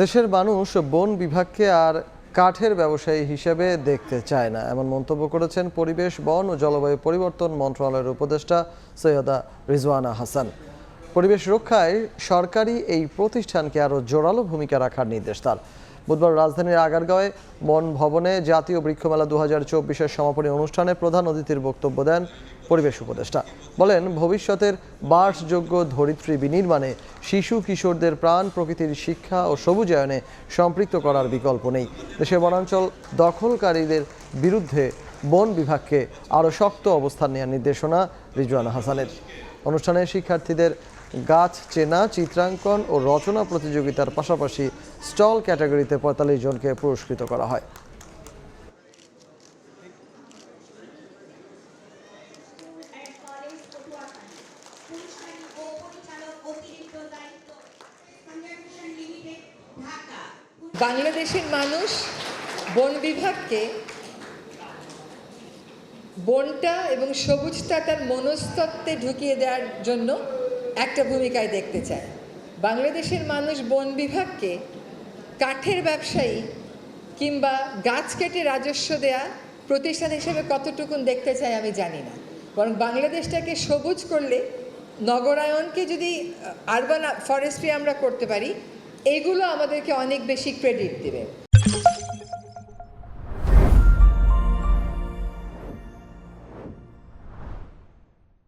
দেশের মানুষ বন বিভাগকে আর কাঠের ব্যবসায়ী হিসেবে দেখতে চায় না। এমন মন্তব্য করেছেন পরিবেশ, বন ও জলবায়ু পরিবর্তন মন্ত্রণালয়ের উপদেষ্টা সৈয়দা রিজওয়ানা হাসান। পরিবেশ রক্ষায় সরকারি এই প্রতিষ্ঠানকে আরও জোরালো ভূমিকা রাখার নির্দেশ তার। বুধবার রাজধানীর আগারগাঁওয়ে বন ভবনে জাতীয় বৃক্ষমেলা দু হাজার চব্বিশের সমাপনী অনুষ্ঠানে প্রধান অতিথির বক্তব্য দেন পরিবেশ উপদেষ্টা। বলেন, ভবিষ্যতের বাসযোগ্য ধরিত্রী বিনির্মাণে শিশু কিশোরদের প্রাণ, প্রকৃতির শিক্ষা ও সবুজায়নে সম্পৃক্ত করার বিকল্প নেই। দেশের বনাঞ্চল দখলকারীদের বিরুদ্ধে বন বিভাগকে আরও শক্ত অবস্থান নেওয়ার নির্দেশনা রিজওয়ানা হাসানের। অনুষ্ঠানে শিক্ষার্থীদের গাছ চেনা, চিত্রাঙ্কন ও রচনা প্রতিযোগিতার পাশাপাশি স্টল ক্যাটাগরিতে পঁয়তাল্লিশ জনকে পুরস্কৃত করা হয়। ও পরিচালক অতিরিক্ত বাংলাদেশের মানুষ বন বিভাগকে বনটা এবং সবুজটা তার মনস্তত্ত্বে ঢুকিয়ে দেওয়ার জন্য একটা ভূমিকায় দেখতে চায়। বাংলাদেশের মানুষ বন বিভাগকে কাঠের ব্যবসায়ী কিংবা গাছ কেটে রাজস্ব দেয়া প্রতিষ্ঠান হিসেবে কতটুকুন দেখতে চায় আমি জানি না। বরং বাংলাদেশটাকে সবুজ করলে নগরায়নকে যদি আরবান ফরেস্ট্রি আমরা করতে পারি এগুলো আমাদেরকে অনেক বেশি ক্রেডিট দেবে।